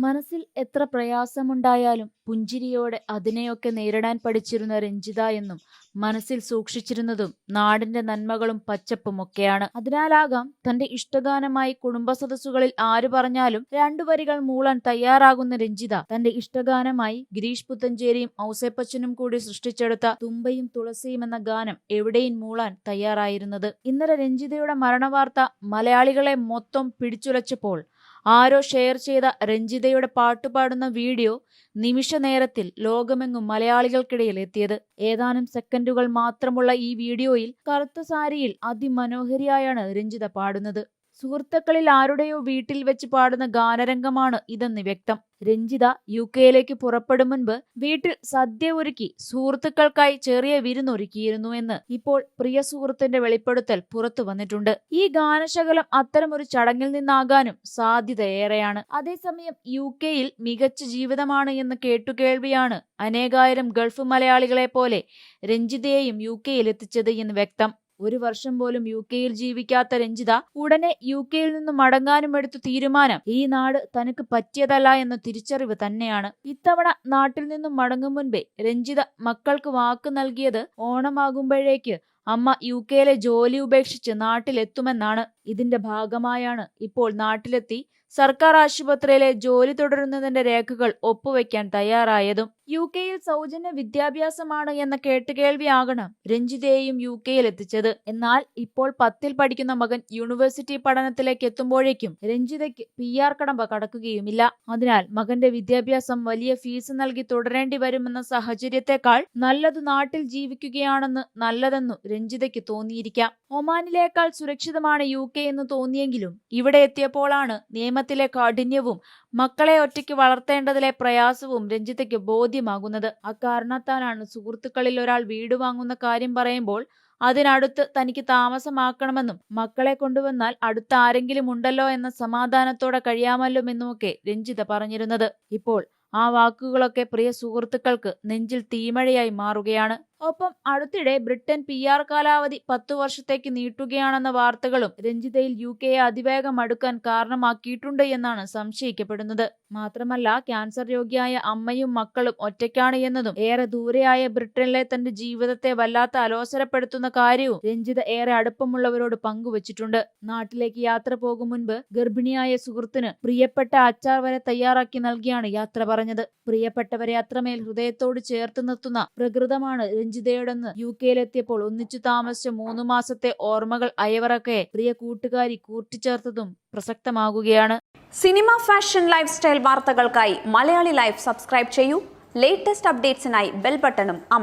മനസ്സിൽ എത്ര പ്രയാസമുണ്ടായാലും പുഞ്ചിരിയോടെ അതിനെയൊക്കെ നേരിടാൻ പഠിച്ചിരുന്ന രഞ്ജിത എന്നും മനസ്സിൽ സൂക്ഷിച്ചിരുന്നതും നാടിന്റെ നന്മകളും പച്ചപ്പുമൊക്കെയാണ്. അതിനാലാകാം തന്റെ ഇഷ്ടഗാനമായി കുടുംബസദസ്സുകളിൽ ആര് പറഞ്ഞാലും രണ്ടു വരികൾ മൂളാൻ തയ്യാറാകുന്ന രഞ്ജിത തന്റെ ഇഷ്ടഗാനമായി ഗിരീഷ് പുത്തഞ്ചേരിയും ഔസേപ്പച്ചനും കൂടി സൃഷ്ടിച്ചെടുത്ത തുമ്പയും തുളസിയും എന്ന ഗാനം എവിടെയും മൂളാൻ തയ്യാറായിരുന്നത്. ഇന്നലെ രഞ്ജിതയുടെ മരണവാർത്ത മലയാളികളെ മൊത്തം പിടിച്ചുലച്ചപ്പോൾ ആരോ ഷെയർ ചെയ്ത രഞ്ജിതയുടെ പാട്ടുപാടുന്ന വീഡിയോ നിമിഷ നേരത്തിൽ ലോകമെങ്ങും മലയാളികൾക്കിടയിൽ എത്തിയത്. ഏതാനും സെക്കൻഡുകൾ മാത്രമുള്ള ഈ വീഡിയോയിൽ കറുത്ത സാരിയിൽ അതിമനോഹരിയായാണ് രഞ്ജിത പാടുന്നത്. സുഹൃത്തുക്കളിൽ ആരുടെയോ വീട്ടിൽ വെച്ച് പാടുന്ന ഗാനരംഗമാണ് ഇതെന്ന് വ്യക്തം. രഞ്ജിത യു കെയിലേക്ക് പുറപ്പെടും മുൻപ് വീട്ടിൽ സദ്യ ഒരുക്കി സുഹൃത്തുക്കൾക്കായി ചെറിയ വിരുന്നൊരുക്കിയിരുന്നു എന്ന് ഇപ്പോൾ പ്രിയ സുഹൃത്തിന്റെ വെളിപ്പെടുത്തൽ പുറത്തു വന്നിട്ടുണ്ട്. ഈ ഗാനശകലം അത്തരമൊരു ചടങ്ങിൽ നിന്നാകാനും സാധ്യത ഏറെയാണ് അതേസമയം യു കെയിൽ മികച്ച ജീവിതമാണ് എന്ന് കേട്ടുകേൾവിയാണ് അനേകായിരം ഗൾഫ് മലയാളികളെ പോലെ രഞ്ജിതയെയും യു കെയിൽ എത്തിച്ചത് എന്ന് വ്യക്തം. ഒരു വർഷം പോലും യു കെയിൽ ജീവിക്കാത്ത രഞ്ജിത ഉടനെ യു കെയിൽ നിന്നും മടങ്ങാനും എടുത്ത തീരുമാനം ഈ നാട് തനിക്ക് പറ്റിയതല്ല എന്ന തിരിച്ചറിവ് തന്നെയാണ്. ഇത്തവണ നാട്ടിൽ നിന്നും മടങ്ങും മുൻപേ രഞ്ജിത മക്കൾക്ക് വാക്ക് നൽകിയത് ഓണമാകുമ്പോഴേക്ക് അമ്മ യു കെയിലെ ജോലി ഉപേക്ഷിച്ച് നാട്ടിലെത്തുമെന്നാണ് ഇതിന്റെ ഭാഗമായാണ് ഇപ്പോൾ നാട്ടിലെത്തി സർക്കാർ ആശുപത്രിയിലെ ജോലി തുടരുന്നതിന്റെ രേഖകൾ ഒപ്പുവെക്കാൻ തയ്യാറായതും. യു കെയിൽ സൗജന്യ വിദ്യാഭ്യാസമാണ് എന്ന കേട്ടുകേൾവിയാകണം രഞ്ജിതയെയും യു കെയിൽ എത്തിച്ചത്. എന്നാൽ ഇപ്പോൾ പത്തിൽ പഠിക്കുന്ന മകൻ യൂണിവേഴ്സിറ്റി പഠനത്തിലേക്ക് എത്തുമ്പോഴേക്കും രഞ്ജിതയ്ക്ക് പി ആർ കടമ്പ കടക്കുകയുമില്ല. അതിനാൽ മകന്റെ വിദ്യാഭ്യാസം വലിയ ഫീസ് നൽകി തുടരേണ്ടി വരുമെന്ന സാഹചര്യത്തെക്കാൾ നല്ലത് നാട്ടിൽ ജീവിക്കുകയാണെന്ന് നല്ലതെന്നു രഞ്ജിതയ്ക്ക് തോന്നിയിരിക്കാം. ഒമാനിലേക്കാൾ സുരക്ഷിതമാണ് യു കെ എന്ന് തോന്നിയെങ്കിലും ഇവിടെ എത്തിയപ്പോഴാണ് നിയമത്തിലെ കാഠിന്യവും മക്കളെ ഒറ്റയ്ക്ക് വളർത്തേണ്ടതിലെ പ്രയാസവും രഞ്ജിതയ്ക്ക് ബോധ്യമാകുന്നത്. അക്കാരണത്താലാണ് സുഹൃത്തുക്കളിൽ ഒരാൾ വീട് വാങ്ങുന്ന കാര്യം പറയുമ്പോൾ അതിനടുത്ത് തനിക്ക് താമസമാക്കണമെന്നും മക്കളെ കൊണ്ടുവന്നാൽ അടുത്ത ആരെങ്കിലും ഉണ്ടല്ലോ എന്ന സമാധാനത്തോടെ കഴിയാമല്ലോ എന്നുമൊക്കെ രഞ്ജിത പറഞ്ഞിരുന്നത്. ഇപ്പോൾ ആ വാക്കുകളൊക്കെ പ്രിയ സുഹൃത്തുക്കൾക്ക് നെഞ്ചിൽ തീമഴയായി മാറുകയാണ്. ഒപ്പം അടുത്തിടെ ബ്രിട്ടൻ പി ആർ കാലാവധി പത്തു വർഷത്തേക്ക് നീട്ടുകയാണെന്ന വാർത്തകളും രഞ്ജിതയിൽ യു കെ അതിവേഗം അടുക്കാൻ കാരണമാക്കിയിട്ടുണ്ട് എന്നാണ് സംശയിക്കപ്പെടുന്നത്. മാത്രമല്ല ക്യാൻസർ രോഗിയായ അമ്മയും മക്കളും ഒറ്റയ്ക്കാണ് എന്നതും ഏറെ ദൂരെയായ ബ്രിട്ടനിലെ തന്റെ ജീവിതത്തെ വല്ലാത്ത അലോസരപ്പെടുത്തുന്ന കാര്യവും രഞ്ജിത ഏറെ അടുപ്പമുള്ളവരോട് പങ്കുവച്ചിട്ടുണ്ട്. നാട്ടിലേക്ക് യാത്ര പോകും മുൻപ് ഗർഭിണിയായ സുഹൃത്തിന് പ്രിയപ്പെട്ട അച്ചാർ വരെ തയ്യാറാക്കി നൽകിയാണ് യാത്ര പറഞ്ഞത്. പ്രിയപ്പെട്ടവരെ അത്രമേൽ ഹൃദയത്തോട് ചേർത്ത് നിർത്തുന്ന പ്രകൃതമാണ് രഞ്ജിതയുടെന്ന് യു കെയിലെത്തിയപ്പോൾ ഒന്നിച്ചു താമസിച്ച മൂന്നു മാസത്തെ ഓർമ്മകൾ അയവറൊക്കെ പ്രിയ കൂട്ടുകാരി കൂട്ടിച്ചേർത്തതും പ്രസക്തമാകുകയാണ്. സിനിമ ഫാഷൻ ലൈഫ് സ്റ്റൈൽ വാർത്തകൾക്കായി മലയാളി ലൈഫ് സബ്സ്ക്രൈബ് ചെയ്യൂ. ലേറ്റസ്റ്റ് അപ്ഡേറ്റ്സിനായി ബെൽ ബട്ടണും അമർ